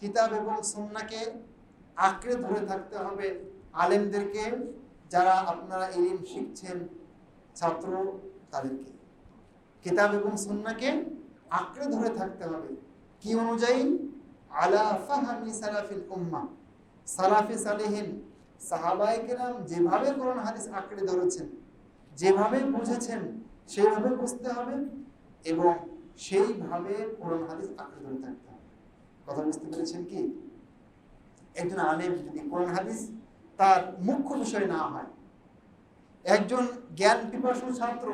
কিতাব এবং সন্নাকে আঁকড়ে ধরে থাকতে হবে আলেমদেরকে, যারা আপনারা ইলিম শিখছেন ছাত্র তাদেরকে কিতাব এবং সন্নাকে আঁকড়ে ধরে থাকতে হবে। কি অনুযায়ী? আলা ফাহামি সালাফিল উম্মা সালাফি সালেহিন সাহাবায়ে কেরাম যেভাবে কোরআন হাদিস আঁকড়ে ধরেছেন, যেভাবে বুঝেছেন, সেইভাবে বুঝতে হবে এবং সেইভাবে কোরআন হাদিস আঁকড়ে ধরে থাকতে হবে। কথা বুঝতে পেরেছেন কি? একজন আলেম যদি কোরআন হাদিস তার মুখ্য বিষয় না হয়, একজন জ্ঞান পিপাসু ছাত্র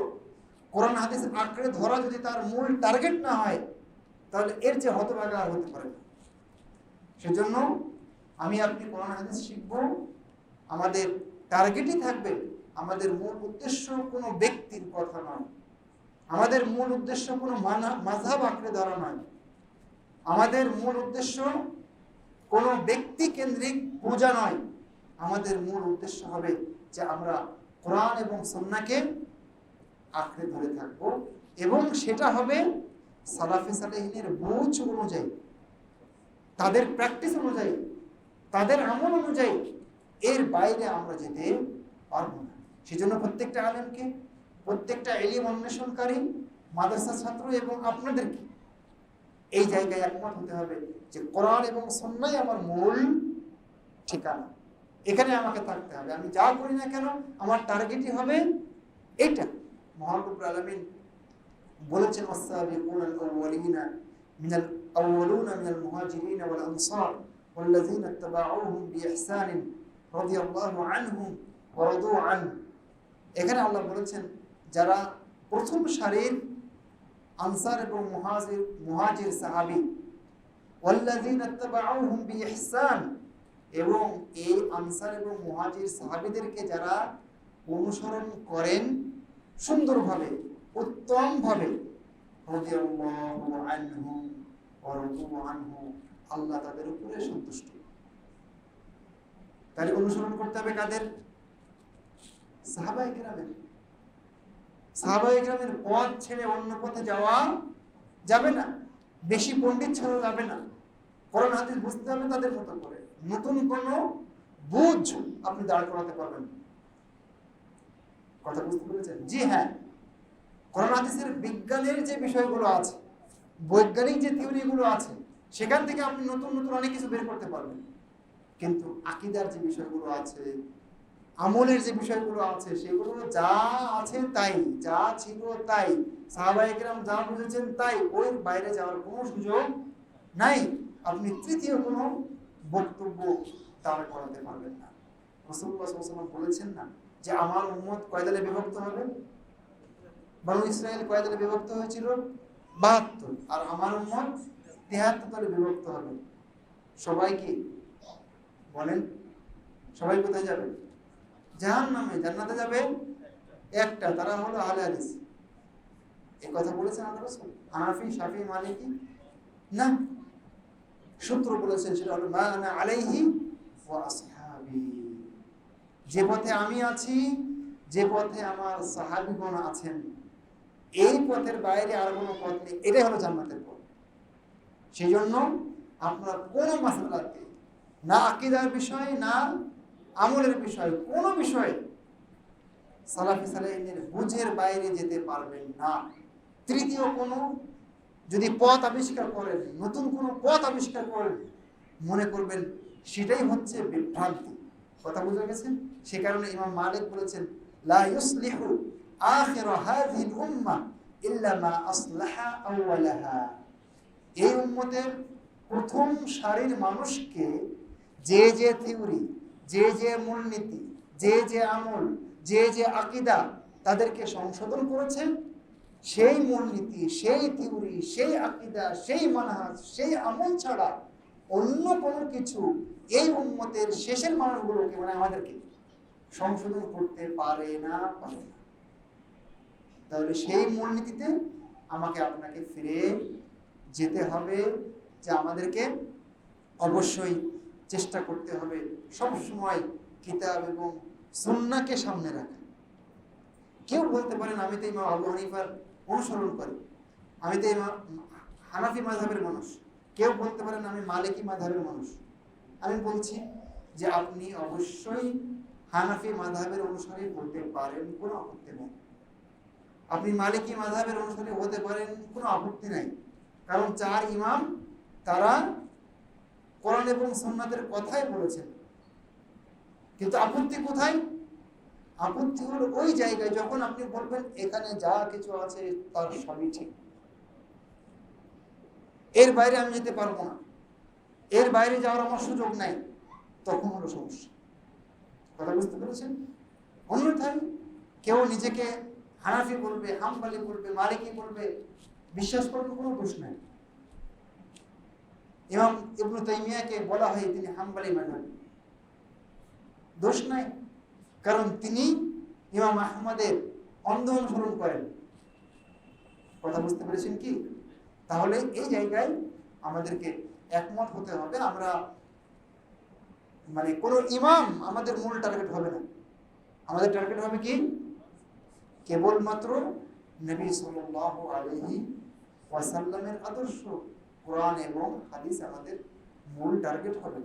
কোরআন হাদিস আঁকড়ে ধরা যদি তার মূল টার্গেট না হয়, তাহলে এর যে হতভাগা আর হতে পারে না। সেজন্য আমি আপনি কোরআন হাদিস শিখব? আমাদের টার্গেটই থাকবে আমাদের মূল উদ্দেশ্য কোনো ব্যক্তির কথা নয়। আমাদের মূল উদ্দেশ্য কোনো মাঝাব আঁকড়ে ধরা নয়। আমাদের মূল উদ্দেশ্য কোনো ব্যক্তি কেন্দ্রিক পূজা নয়। আমাদের মূল উদ্দেশ্য হবে যে আমরা কোরআন এবং সন্নাকে আঁকড়ে ধরে থাকব এবং সেটা হবে সালাফি সালেহিনের বুঝ অনুযায়ী, তাদের প্র্যাকটিস অনুযায়ী, তাদের আমল অনুযায়ী এর বাইরে আমরা যেতে পারব না। সেজন্য প্রত্যেকটা আলেমকে, প্রত্যেকটা এলিম অন্বেষণকারী মাদ্রাসা ছাত্র এবং আপনাদেরকে এই জায়গায় একমত হতে হবে যে কোরআন এবং সন্ন্যাই আমার মূল ঠিকানা এখানে আমাকে থাকতে হবে আমি যা করি না কেন আমার টার্গেটই হবে এইটা মহানবুর আলমিন বলেছেন والسابقون الأولين من الأولون من المهاجرين والأنصار والذين اتبعوهم بإحسان رضي الله عنهم ورضوا عنه এখানে আল্লাহ বলেছেন যারা প্রথম সারির আনসার এবং মুহাজির মুহাজির সাহাবি। ইহসান এবং এই আনসার এবং মুহাজির সাহাবিদেরকে যারা অনুসরণ করেন সুন্দরভাবে, উত্তমভাবে আল্লাহ তাদের উপরে সন্তুষ্ট। তাহলে অনুসরণ করতে হবে কাদের? সাহাবাহিকেরামের পথ ছেড়ে অন্য পথে যাওয়া যাবে না। বেশি পণ্ডিত ছাড়া যাবে না। হাদিস বুঝতে হবে তাদের করে। নতুন বুঝ আপনি দাঁড় করাতে পারবেন কথা বুঝতে পেরেছেন? জি হ্যাঁ। হাদিসের বিজ্ঞানের যে বিষয়গুলো আছে, বৈজ্ঞানিক যে থিওরিগুলো আছে, সেখান থেকে আপনি নতুন নতুন অনেক কিছু বের করতে পারবেন। কিন্তু আকিদার যে বিষয়গুলো আছে আমলের যে বিষয়গুলো আছে, সেগুলো যা আছে তাই, যা ছিল তাই। সাহাবাহিকরাম যা বুঝেছেন তাই, ওই বাইরে যাওয়ার কোনো সুযোগ নাই। আপনি তৃতীয় কোনো বক্তব্য দাঁড় করাতে পারবেন না। রসুল্লাহ বলেছেন না যে, আমার উম্মত কয় দলে বিভক্ত হবে? বানু ইসরায়েল কয় দলে বিভক্ত হয়েছিল? বাহাত্তর। আর আমার উম্মত তেহাত্তর দলে বিভক্ত হবে। সবাই কি বলেন? সবাই কোথায় যাবে? জাহান নামে জান্নাতে যাবে, একটা, তারা হলো আহলে হাদিস। কথা বলেছেন আল্লাহ রাসূল? হানাফি, শাফি, মালিকি? না। সূত্র বলেছেন সেটা হলো আলাইহি যে পথে আমি আছি, যে পথে আমার সাহাবীগণ আছেন, এই পথের বাইরে আর কোনো পথ নেই। এটাই হলো জান্নাতের পথ। সেই জন্য আপনার কোনো মাসালাতে না আকিদার বিষয়, না আমলের বিষয়, কোনো বিষয়ে সালাফি সালাহিনের বুঝের বাইরে যেতে পারবেন না। তৃতীয় কোনো, যদি পথ আবিষ্কার করেন, নতুন কোনো পথ আবিষ্কার করেন, মনে করবেন সেটাই হচ্ছে বিভ্রান্তি। কথা বুঝে গেছেন? সে কারণে ইমাম মালিক বলেছেন এই উম্মতের প্রথম সারির মানুষকে যে যে থিওরি যে যে মূলনীতি, যে যে আমল, যে যে আকিদা তাদেরকে সংশোধন করেছে, সেই মূলনীতি, সেই থিওরি সেই আকিদা, সেই মানহাজ, সেই আমল ছাড়া অন্য কোনো কিছু এই উন্মতের শেষের মানুষগুলোকে মানে আমাদেরকে সংশোধন করতে পারে না পারে না। তাহলে সেই মূলনীতিতে আমাকে আপনাকে ফিরে যেতে হবে, যে আমাদেরকে অবশ্যই চেষ্টা করতে হবে সব সময় কিতাব এবং সুন্নাকে সামনে রাখা। কেউ বলতে পারেন আমি তো ইমাম আবু হানিফার অনুসরণ করি। আমি তো ইমাম হানাফি মাযহাবের মানুষ। কেউ বলতে পারেন আমি মালিকি মাধাবের মানুষ। আমি বলছি যে আপনি অবশ্যই হানাফি মাধাবের অনুসারী হতে পারেন, কোনো আপত্তি নেই। আপনি মালিকি মাধাবের অনুসারী হতে পারেন, কোনো আপত্তি নাই। কারণ চার ইমাম, তারা কোরআন এবং সন্ন্যাদের কথাই বলেছেন। কিন্তু আপত্তি কোথায়? আপত্তি হলো ওই জায়গায় যখন আপনি বলবেন, এখানে যা কিছু আছে, তার সবই ঠিক। এর বাইরে আমি যেতে পারব না। এর বাইরে যাওয়ার আমার সুযোগ নাই। তখন হলো সমস্যা। কথা বুঝতে পেরেছেন? অন্যথায় কেউ নিজেকে হানাফি বলবে, হামবালি বলবে, মালিকি বলবে বিশ্বাস করবে কোনো দোষ নাই। ইমাম ইবনু তাইমিয়াকে বলা হয় তিনি হাম্বালি মানব। দোষ নাই, কারণ তিনি ইমাম আহমদের অন্ধ অনুসরণ করেন। কথা বুঝতে পেরেছেন কি? তাহলে এই জায়গায় আমাদেরকে একমত হতে হবে, আমরা মানে কোনো ইমাম আমাদের মূল টার্গেট হবে না। আমাদের টার্গেট হবে কি? কেবলমাত্র নবী সাল্লাল্লাহু আলাইহি ওয়াসাল্লামের আদর্শ। কোরআন এবং হাদিস আমাদের মূল টার্গেট হবে।